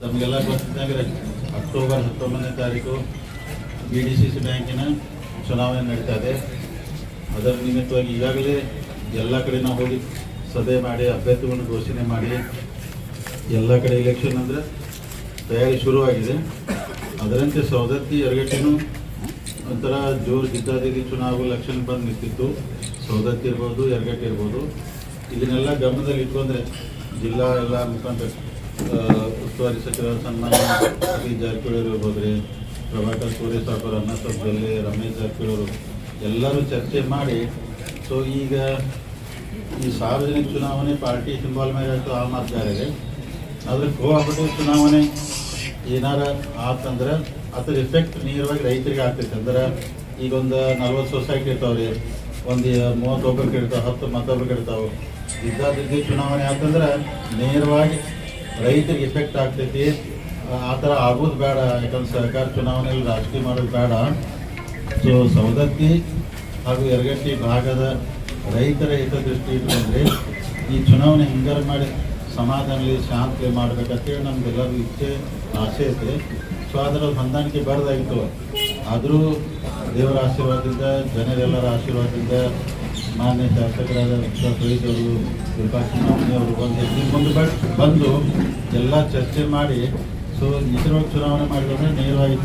ನಮಗೆಲ್ಲ ಗೊತ್ತಿದ್ದಂಗೆ ಅಕ್ಟೋಬರ್ ಹತ್ತೊಂಬತ್ತನೇ ತಾರೀಕು ಬಿ ಡಿ ಸಿ ಸಿ ಬ್ಯಾಂಕಿನ ಚುನಾವಣೆ ನಡೀತಾ ಇದೆ. ಅದರ ನಿಮಿತ್ತವಾಗಿ ಈಗಾಗಲೇ ಎಲ್ಲ ಕಡೆ ನಾವು ಹೋಗಿ ಸಭೆ ಮಾಡಿ ಅಭ್ಯರ್ಥಿಗಳನ್ನು ಘೋಷಣೆ ಮಾಡಿ ಎಲ್ಲ ಕಡೆ ಎಲೆಕ್ಷನ್ ಅಂದರೆ ತಯಾರಿ ಶುರುವಾಗಿದೆ. ಅದರಂತೆ ಸವದತ್ತಿ ಎರಗಟ್ಟಿನೂ ಒಂಥರ ಜೋರು ಜಿದ್ದಾದಿದ್ದಿ ಚುನಾವಣೆ ಎಲೆಕ್ಷನ್ ಬಂದು ನಿಂತಿತ್ತು. ಸವದತ್ತಿ ಇರ್ಬೋದು ಎರಗಟ್ಟಿ ಇರ್ಬೋದು. ಇದನ್ನೆಲ್ಲ ಗಮನದಲ್ಲಿ ಇಟ್ಕೊಂಡ್ರೆ ಜಿಲ್ಲಾ ಎಲ್ಲ ಮುಖಂಡರು ಆ, ಉಸ್ತುವಾರಿ ಸಚಿವರ ಸನ್ಮಾನ ಸತೀಶ್ ಜಾರಕಿಹೊಳಿ ಅವರು ಇರ್ಬೋದು ರೀ ಪ್ರಭಾಕರ್ ಸೂರ್ಯ ಸಾಕರ್ ಅನ್ನಸಬ್ ಜೊಲ್ಲೆ ರಮೇಶ್ ಜಾರಕಿಹೊಳಿ ಎಲ್ಲರೂ ಚರ್ಚೆ ಮಾಡಿ ಸೊ ಈಗ ಈ ಸಾರ್ವಜನಿಕ ಚುನಾವಣೆ ಪಾರ್ಟಿ ಸಿಂಬಲ್ ಮೇಲೆ ಆ ಮಾತಾಡಿದೆ ಅದ್ರ ಕೋಆಪರೇಟಿವ್ ಚುನಾವಣೆ ಏನಾರ ಆತಂದ್ರೆ ಅದ್ರ ಎಫೆಕ್ಟ್ ನೇರವಾಗಿ ರೈತರಿಗೆ ಆಗ್ತೈತೆ. ಅಂದ್ರೆ ಈಗ ಒಂದು ನಲ್ವತ್ತು ಸೊಸೈಟಿ ಇರ್ತಾವ್ರಿ, ಒಂದು ಮೂವತ್ತೊಬ್ಬರಿಗೆ ಇರ್ತಾವೆ, ಹತ್ತು ಮತ್ತೊಬ್ಬರಿಗೆ ಇರ್ತಾವೆ. ಇದ್ದಾದಿದ್ದ ಚುನಾವಣೆ ಆತಂದ್ರೆ ನೇರವಾಗಿ ರೈತರಿಗೆ ಎಫೆಕ್ಟ್ ಆಗ್ತೈತಿ. ಆ- ಥರ ಆಗೋದು ಬೇಡ. ಯಾಕಂದ್ರೆ ಸರ್ಕಾರ ಚುನಾವಣೆಯಲ್ಲಿ ರಾಜಕೀಯ ಮಾಡೋದು ಬೇಡ. ಸೊ ಸವದತ್ತಿ ಹಾಗೂ ಯರಗಟ್ಟಿ ಭಾಗದ ರೈತರ ಹಿತದೃಷ್ಟಿ ಇಟ್ಕೊಂಡ್ರೆ ಈ ಚುನಾವಣೆ ಹಿಂಗಾರು ಮಾಡಿ ಸಮಾಧಾನಲಿ ಶಾಂತಿ ಮಾಡ್ಬೇಕಂತೇಳಿ ನಮ್ಗೆಲ್ಲರೂ ಇಚ್ಛೆ, ಆಸೆ ಐತೆ ಸೊ ಅದರ ಹೊಂದಾಣಿಕೆ ಬರದಾಗಿತ್ತು. ಆದರೂ ದೇವರ ಆಶೀರ್ವಾದದಿಂದ, ಜನರೆಲ್ಲರ ಆಶೀರ್ವಾದದಿಂದ ಮಾನ್ಯ ಶಾಸಕರಾದ ಅವರು ಅವರು ಬಂದು ಇದ್ರ ಮುಂದೆ ಬಟ್ ಬಂದು ಎಲ್ಲ ಚರ್ಚೆ ಮಾಡಿ ಸೊ ನಿಜವಾಗಿ ಚುನಾವಣೆ ಮಾಡಿದ್ರೆ ನೇರವಾಗಿ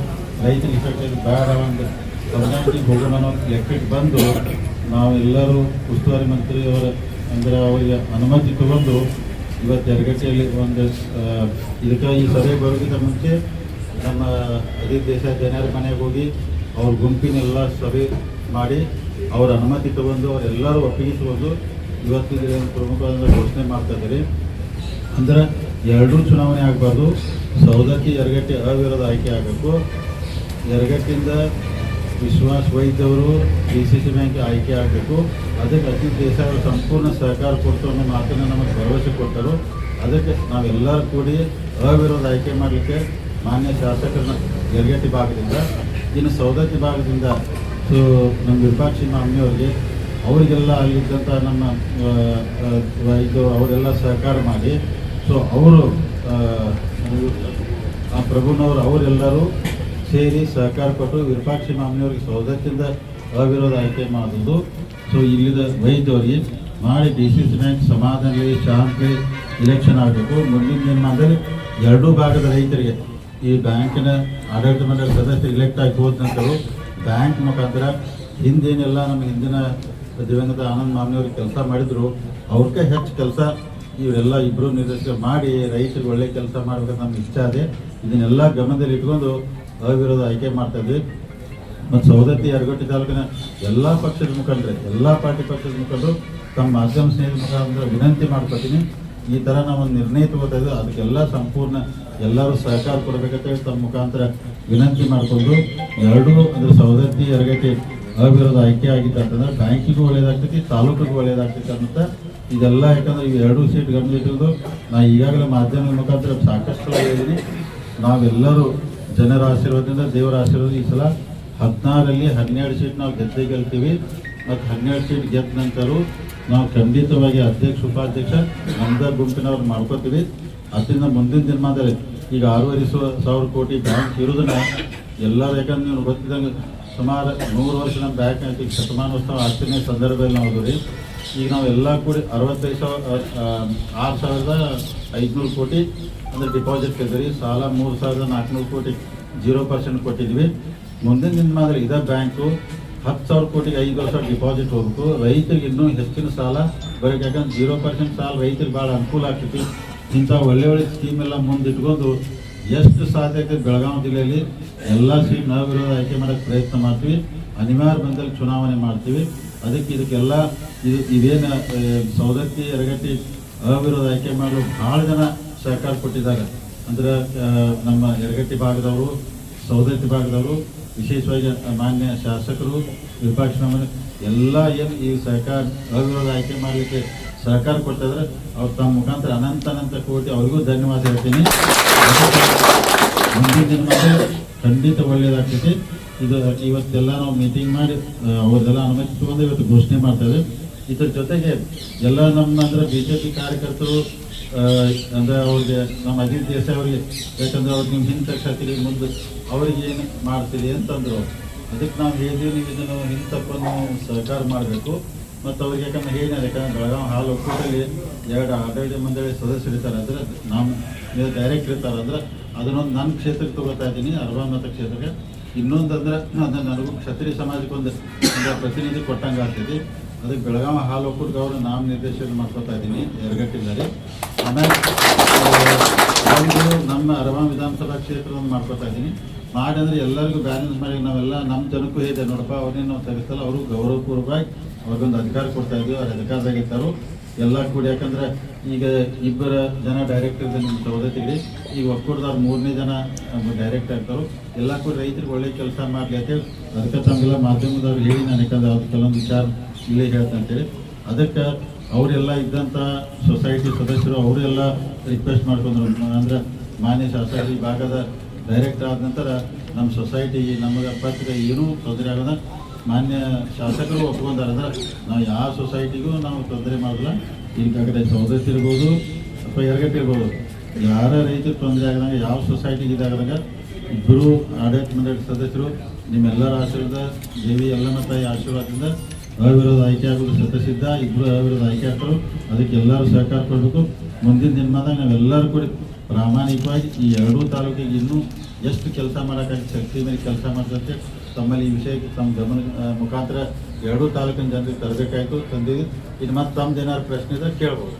ರೈತರಿಗೆ ಇಫೆಕ್ಟ್ ಬೇಡ ಒಂದು ಹೊಂದಾಣಿಕೆ ಹೋಗೋಣ ಲೆಕ್ಕಕ್ಕೆ ಬಂದು ನಾವೆಲ್ಲರೂ ಉಸ್ತುವಾರಿ ಮಂತ್ರಿಯವರ ಅಂದರೆ ಅವರಿಗೆ ಅನುಮತಿ ತಗೊಂಡು ಇವತ್ತು ಎರಗಟ್ಟಿಯಲ್ಲಿ ಒಂದು ಇದಕ್ಕೆ ಈ ಸಭೆ ಬರೋದಕ್ಕಿಂತ ಮುಂಚೆ ನಮ್ಮ ಅದೇ ದೇಶ ಜನರ ಮನೆಗೆ ಹೋಗಿ ಅವ್ರ ಗುಂಪಿನೆಲ್ಲ ಸಭೆ ಮಾಡಿ ಅವ್ರ ಅನುಮತಿ ತಗೊಂಡು ಅವರೆಲ್ಲರೂ ಒಪ್ಪಿಗೆ ತಗೊಂಡು ಇವತ್ತು ಇದನ್ನು ಪ್ರಮುಖವಾದ ಘೋಷಣೆ ಮಾಡ್ತಾ ಇದ್ದಾರೆ. ಅಂದ್ರೆ ಎರಡೂ ಚುನಾವಣೆ ಆಗಬಾರ್ದು. ಸೌದತ್ತಿ ಎರಗಟ್ಟಿ ಅವಿರೋಧ ಆಯ್ಕೆ ಆಗಬೇಕು. ಎರಗಟ್ಟಿಂದ ವಿಶ್ವಾಸ್ ವೈದ್ಯವರು ಡಿ ಸಿ ಸಿ ಬ್ಯಾಂಕ್ ಆಯ್ಕೆ ಆಗಬೇಕು. ಅದಕ್ಕೆ ಅತಿ ದೇಶ ಸಂಪೂರ್ಣ ಸಹಕಾರ ಕೊಡ್ತು ಅನ್ನೋ ಮಾತನ್ನು ನಮಗೆ ಭರವಸೆ ಕೊಟ್ಟರು. ಅದಕ್ಕೆ ನಾವೆಲ್ಲರೂ ಕೂಡಿ ಅವಿರೋಧ ಆಯ್ಕೆ ಮಾಡಲಿಕ್ಕೆ ಮಾನ್ಯ ಶಾಸಕರನ್ನ ಯರಗಟ್ಟಿ ಭಾಗದಿಂದ, ಇನ್ನು ಸೌದತ್ತಿ ಭಾಗದಿಂದ ಸೊ ನಮ್ಮ ವಿರೂಪಾಕ್ಷಿ ಮಾಮಿಯವರಿಗೆ ಅವರಿಗೆಲ್ಲ ಅಲ್ಲಿದ್ದಂಥ ನಮ್ಮ ಇದು ಅವರೆಲ್ಲ ಸಹಕಾರ ಮಾಡಿ. ಸೊ ಅವರು ಆ, ಪ್ರಭುನವರು ಅವರೆಲ್ಲರೂ ಸೇರಿ ಸಹಕಾರ ಕೊಟ್ಟು ವಿರೂಪಾಕ್ಷಿ ಮಾಮಿಯವರಿಗೆ ಸೌದತ್ತಿಂದ ಅವಿರೋಧ ಆಯ್ಕೆ ಮಾಡೋದು ಸೊ ಇಲ್ಲಿದ ವೈದ್ಯರಿಗೆ ಮಾಡಿ ಡಿ ಸಿ ಬ್ಯಾಂಕ್ ಶಾಂತಿ ಇಲೆಕ್ಷನ್ ಆಗಬೇಕು. ಮುಂದಿನ ದಿನಮಾನದಲ್ಲಿ ಎರಡೂ ಭಾಗದ ರೈತರಿಗೆ ಈ ಬ್ಯಾಂಕಿನ ಆಡಳಿತ ಮಂಡಳಿ ಸದಸ್ಯರು ಇಲೆಕ್ಟ್ ಆಗಿ ಹೋದ ಬ್ಯಾಂಕ್ ಮುಖಾಂತರ ಹಿಂದೇನೆಲ್ಲ ನಮ್ಮ ಹಿಂದಿನ ದಿವಂಗತ ಆನಂದ್ ಮಾಮಿಯವ್ರಿಗೆ ಕೆಲಸ ಮಾಡಿದ್ರು ಅವ್ರಿಗೆ ಹೆಚ್ಚು ಕೆಲಸ ಇವರೆಲ್ಲ ಇಬ್ಬರು ನಿರ್ದೇಶಕ ಮಾಡಿ ರೈತರಿಗೆ ಒಳ್ಳೆ ಕೆಲಸ ಮಾಡ್ಬೇಕಂತ ನಮ್ಗೆ ಇಷ್ಟ ಇದೆ. ಇದನ್ನೆಲ್ಲ ಗಮನದಲ್ಲಿ ಇಟ್ಕೊಂಡು ಅವಿರೋಧ ಆಯ್ಕೆ ಮಾಡ್ತಾ ಇದ್ವಿ. ಮತ್ತು ಸೌದತ್ತಿ ಯರಗಟ್ಟಿ ತಾಲೂಕಿನ ಎಲ್ಲ ಪಕ್ಷದ ಮುಖಂಡರು, ಎಲ್ಲ ಪಾರ್ಟಿ ಪಕ್ಷದ ಮುಖಂಡರು ತಮ್ಮ ಮಾಧ್ಯಮ ಸ್ನೇಹಿತ ಮುಖಾಂತರ ವಿನಂತಿ ಮಾಡ್ಕೊತೀನಿ. ಈ ಥರ ನಾವು ನಿರ್ಣಯ ತಗೋತಾ ಇದ್ದೀವಿ ಅದಕ್ಕೆಲ್ಲ ಸಂಪೂರ್ಣ ಎಲ್ಲರೂ ಸಹಕಾರ ಕೊಡಬೇಕಂತೇಳಿ ತಮ್ಮ ಮುಖಾಂತರ ವಿನಂತಿ ಮಾಡಿಕೊಂಡು ಎರಡೂ ಅಂದರೆ ಸವದತ್ತಿ ಎರಗತಿ ಅವಿರೋಧ ಆಯ್ಕೆ ಆಗಿತ್ತು ಅಂತಂದ್ರೆ ಬ್ಯಾಂಕಿಗೂ ಒಳ್ಳೇದಾಗ್ತೈತಿ, ತಾಲೂಕಿಗೂ ಒಳ್ಳೇದಾಗ್ತೈತಿ ಅಂತ ಇದೆಲ್ಲ ಯಾಕಂದ್ರೆ ಈ ಎರಡೂ ಸೀಟ್ ಗಮನ ಇಟ್ಟಿರೋದು ನಾ ಈಗಾಗಲೇ ಮಾಧ್ಯಮದ ಮುಖಾಂತರ ಸಾಕಷ್ಟು ಹೇಳಿದ್ದೀನಿ. ನಾವೆಲ್ಲರೂ ಜನರ ಆಶೀರ್ವಾದದಿಂದ ದೇವರ ಆಶೀರ್ವಾದ ಈ ಸಲ ಹದಿನಾರಲ್ಲಿ ಹನ್ನೆರಡು ಸೀಟ್ ನಾವು ಗೆದ್ದೇ ಗೆಲ್ತೀವಿ. ಮತ್ತು ಹನ್ನೆರಡು ಸೀಟ್ ಗೆದ್ದ ನಂತರ ನಾವು ಖಂಡಿತವಾಗಿ ಅಧ್ಯಕ್ಷ, ಉಪಾಧ್ಯಕ್ಷ ನಮ್ದ ಗುಂಪಿನವ್ರು ಮಾಡ್ಕೋತೀವಿ. ಅದರಿಂದ ಮುಂದಿನ ದಿನಮಾನದಲ್ಲಿ ಈಗ ಆರೂವರೆ ಸಾವಿರ ಕೋಟಿ ಬ್ಯಾಂಕ್ ಇರೋದನ್ನ ಎಲ್ಲರೂ ಯಾಕಂದ್ರೆ ನೀವು ಗೊತ್ತಿದ್ದಂಗೆ ಸುಮಾರು ನೂರು ವರ್ಷ ನಮ್ಮ ಬ್ಯಾಂಕ್ ಈಗ ಶತಮಾನೋತ್ಸವ ಆಚರಣೆ ಸಂದರ್ಭದಲ್ಲಿ ನಾವು ರೀ ಈಗ ನಾವು ಎಲ್ಲ ಕೂಡಿ ಅರವತ್ತೈದು ಸಾವಿರ ಆರು ಸಾವಿರದ ಐದುನೂರು ಕೋಟಿ ಅಂದರೆ ಡಿಪಾಸಿಟ್ ತೆಗೆದ್ರಿ. ಸಾಲ ಮೂರು ಸಾವಿರದ ನಾಲ್ಕುನೂರು ಕೋಟಿ, ಜೀರೋ ಪರ್ಸೆಂಟ್ ಕೊಟ್ಟಿದ್ವಿ. ಮುಂದಿನ ದಿನಮಾನದಲ್ಲಿ ಇದೇ ಬ್ಯಾಂಕು ಹತ್ತು ಸಾವಿರ ಕೋಟಿಗೆ ಐದು ವರ್ಷ ಡಿಪಾಸಿಟ್ ಹೋಗ್ಬೇಕು. ರೈತರಿಗೆ ಇನ್ನೂ ಹೆಚ್ಚಿನ ಸಾಲ. ಬರೋಕೆ ಯಾಕಂದ್ರೆ ಜೀರೋ ಪರ್ಸೆಂಟ್ ಸಾಲ ರೈತರಿಗೆ ಭಾಳ ಅನುಕೂಲ ಆಗ್ತೈತಿ. ಇಂಥ ಒಳ್ಳೆ ಒಳ್ಳೆ ಸ್ಕೀಮ್ ಎಲ್ಲ ಮುಂದಿಟ್ಕೊಂಡು ಎಷ್ಟು ಸಾಧ್ಯ ಐತೆ ಬೆಳಗಾವಿ ಜಿಲ್ಲೆಯಲ್ಲಿ ಎಲ್ಲ ಸೀಟ್ ನಾವು ವಿರೋಧ ಆಯ್ಕೆ ಮಾಡೋಕ್ಕೆ ಪ್ರಯತ್ನ ಮಾಡ್ತೀವಿ. ಅನಿವಾರ್ಯ ಬಂದಲ್ಲಿ ಚುನಾವಣೆ ಮಾಡ್ತೀವಿ. ಅದಕ್ಕೆ ಇದಕ್ಕೆಲ್ಲ ಇದು ಇದೇನು ಸವದತ್ತಿ ಎರಗಟ್ಟಿ ಅವಿರೋಧ ಆಯ್ಕೆ ಮಾಡಲು ಭಾಳ ಜನ ಸಹಕಾರ ಕೊಟ್ಟಿದ್ದಾರೆ. ಅಂದ್ರೆ ನಮ್ಮ ಎರಗಟ್ಟಿ ಭಾಗದವರು, ಸವದತ್ತಿ ಭಾಗದವರು ವಿಶೇಷವಾಗಿ ಮಾನ್ಯ ಶಾಸಕರು, ವಿಪಕ್ಷ ಎಲ್ಲ ಏನು ಈ ಸಹಕಾರ ಅವಿರೋಧ ಆಯ್ಕೆ ಮಾಡಲಿಕ್ಕೆ ಸಹಕಾರ ಕೊಟ್ಟಿದ್ರೆ ಅವ್ರು ತಮ್ಮ ಮುಖಾಂತರ ಅನಂತ ಅನಂತ ಕೋಟಿ ಅವ್ರಿಗೂ ಧನ್ಯವಾದ ಹೇಳ್ತೀನಿ. ಮುಂದಿನ ದಿನಮಾನ ಖಂಡಿತ ಒಳ್ಳೆಯದಾಗ್ತೈತಿ ಇದು ಇವತ್ತೆಲ್ಲ ನಾವು ಮೀಟಿಂಗ್ ಮಾಡಿ ಅವ್ರದ್ದೆಲ್ಲ ಅನುಮತಿ ತಗೊಂಡು ಇವತ್ತು ಘೋಷಣೆ ಮಾಡ್ತೇವೆ ಇದ್ರ ಜೊತೆಗೆ ಎಲ್ಲ ನಮ್ಮ ಅಂದರೆ ಬಿ ಜೆ ಪಿ ಕಾರ್ಯಕರ್ತರು ಅಂದ್ರೆ ಅವ್ರಿಗೆ ನಮ್ಮ ಅಜಿತ್ ದೇಸಾಯಿ ಅವರಿಗೆ ಯಾಕಂದರೆ ಅವ್ರಿಗೆ ನಿಮ್ಮ ಹಿಂದೆ ಕ್ಷತ್ರಿ ಮುಂದೆ ಅವ್ರಿಗೆ ಏನು ಮಾಡ್ತೀರಿ ಅಂತಂದರು ಅದಕ್ಕೆ ನಾವು ಹೇಳಿದ್ವಿ, ನೀವು ಇದನ್ನು ಹಿಂದೆ ತಪ್ಪನ್ನು ಸಹಕಾರ ಮಾಡಬೇಕು. ಮತ್ತು ಅವ್ರಿಗೆ ಯಾಕಂದ್ರೆ ಹೇಳಿದ್ದಾರೆ ಯಾಕಂದ್ರೆ ಬೆಳಗಾವಿ ಹಾಲು ಒಕ್ಕೂಟದಲ್ಲಿ ಎರಡು ಆಡಳಿತ ಮಂಡಳಿ ಸದಸ್ಯರು ಇರ್ತಾರೆ, ಅಂದ್ರೆ ನಾವು ಡೈರೆಕ್ಟ್ ಇರ್ತಾರೆ, ಅಂದರೆ ಅದನ್ನೊಂದು ನನ್ನ ಕ್ಷೇತ್ರಕ್ಕೆ ತಗೋತಾ ಇದ್ದೀನಿ ಅರ್ವಾಮತ ಕ್ಷೇತ್ರಕ್ಕೆ. ಇನ್ನೊಂದು ಅಂದ್ರೆ ಅದನ್ನ ನನಗೂ ಕ್ಷತ್ರಿಯ ಸಮಾಜಕ್ಕೆ ಒಂದು ಪ್ರತಿನಿಧಿ ಕೊಟ್ಟಂಗೆ ಆಗ್ತೈತಿ ಅದಕ್ಕೆ ಬೆಳಗಾವಿ ಹಾಲು ಒಕ್ಕೂಟಕ್ಕೆ ಅವರು ನಾಮ ನಿರ್ದೇಶನ ಮಾಡ್ಕೊತಾ ಇದ್ದೀನಿ ಎರಗಟ್ಟಿದ್ದಾರೆ ಆಮೇಲೆ ಆ, ಒಂದು ನಮ್ಮ ಅರವಾ ವಿಧಾನಸಭಾ ಕ್ಷೇತ್ರವನ್ನು ಮಾಡ್ಕೊತಾ ಇದ್ದೀನಿ. ಮಾಡಿ ಅಂದರೆ ಎಲ್ಲರಿಗೂ ಬ್ಯಾಲೆನ್ಸ್ ಮಾಡಿ, ನಾವೆಲ್ಲ ನಮ್ಮ ಜನಕ್ಕೂ ಇದೆ ನೋಡಪ್ಪ, ಅವ್ರನ್ನೇ ನಾವು ಅವರು ಗೌರವಪೂರ್ವಕವಾಗಿ ಅವ್ರಿಗೊಂದು ಅಧಿಕಾರ ಕೊಡ್ತಾ ಇದ್ದೀವಿ, ಅವ್ರ ಅಧಿಕಾರದಾಗ ಇರ್ತಾರೆ. ಎಲ್ಲ ಕೂಡಿ ಯಾಕಂದ್ರೆ ಈಗ ಇಬ್ಬರ ಜನ ಡೈರೆಕ್ಟರ್ ನಿಮ್ಮ ಸಹೋದರಿಗಳು ಈಗ ಒಕ್ಕೂಟದವ್ರು ಮೂರನೇ ಜನ ಡೈರೆಕ್ಟರ್ ಆಗ್ತಾರೋ ಎಲ್ಲ ಕೂಡ ರೈತರಿಗೆ ಒಳ್ಳೆ ಕೆಲಸ ಮಾಡಲಿ ಅಂತೇಳಿ ಅದಕ್ಕೆ ತಮಗೆಲ್ಲ ಮಾಧ್ಯಮದವ್ರು ಹೇಳಿ, ನಾನು ಯಾಕಂದ್ರೆ ಅವ್ರು ಕೆಲವೊಂದು ವಿಚಾರ ಇಲ್ಲೇ ಹೇಳ್ತಾ ಅಂತೇಳಿ ಅದಕ್ಕೆ ಅವರೆಲ್ಲ ಇದ್ದಂಥ ಸೊಸೈಟಿ ಸದಸ್ಯರು, ಅವರೆಲ್ಲ ರಿಕ್ವೆಸ್ಟ್ ಮಾಡ್ಕೊಂಡ್ರು. ಅಂದ್ರೆ ಮಾನ್ಯ ಶಾಸಕರು ಈ ಭಾಗದ ಡೈರೆಕ್ಟರ್ ಆದ ನಂತರ ನಮ್ಮ ಸೊಸೈಟಿ, ನಮಗೆ ಪತ್ರಿಕೆ ಏನೂ ತೊಂದರೆ ಆಗದ ಮಾನ್ಯ ಶಾಸಕರು ಒಪ್ಕೊಂತಾರದ ನಾವು ಯಾವ ಸೊಸೈಟಿಗೂ ನಾವು ತೊಂದರೆ ಮಾಡಲ್ಲ ಈಗಾಗಲೇ ಸೌದತ್ತಿ ಇರ್ಬೋದು, ಅಥವಾ ಎರಗಟ್ಟಿ ಇರ್ಬೋದು. ಯಾರ ರೈತರು ತೊಂದರೆ ಆಗದಂಗೆ ಯಾವ ಸೊಸೈಟಿಗೆ ಇದಾಗದಾಗ ಇಬ್ಬರು ಆಡಳಿತ ಮಂಡಳಿ ಸದಸ್ಯರು, ನಿಮ್ಮೆಲ್ಲರ ಆಶೀರ್ವಾದ, ದೇವಿ ಎಲ್ಲಮ್ಮ ತಾಯಿ ಆಶೀರ್ವಾದದಿಂದ ಅವಿರೋಧ ಆಯ್ಕೆ ಆಗೋದು ಸತಸಿದ್ಧ ಇಬ್ಬರು ಅವಿರೋಧ ಆಯ್ಕೆ ಆಗ್ತಾರೆ ಅದಕ್ಕೆ ಎಲ್ಲರೂ ಸಹಕಾರ ಕೊಡಬೇಕು. ಮುಂದಿನ ದಿನಮಾದಾಗ ನಾವೆಲ್ಲರೂ ಕೂಡ ಪ್ರಾಮಾಣಿಕವಾಗಿ ಈ ಎರಡೂ ತಾಲೂಕಿಗೆ ಇನ್ನೂ ಎಷ್ಟು ಕೆಲಸ ಮಾಡೋಕ್ಕಾಗಿ ಶಕ್ತಿ ಮೇಲೆ ಕೆಲಸ ಮಾಡಿದಂತೆ ತಮ್ಮಲ್ಲಿ ಈ ವಿಷಯಕ್ಕೆ ತಮ್ಮ ಗಮನ ಮುಖಾಂತರ ಎರಡೂ ತಾಲೂಕಿನ ಜನರಿಗೆ ತರಬೇಕಾಯಿತು ತಂದಿದ್ದು ಇನ್ನು ಮತ್ತೆ ತಮ್ಮದೇನಾದ್ರು ಪ್ರಶ್ನೆ ಇದ್ರೆ ಕೇಳ್ಬೋದು.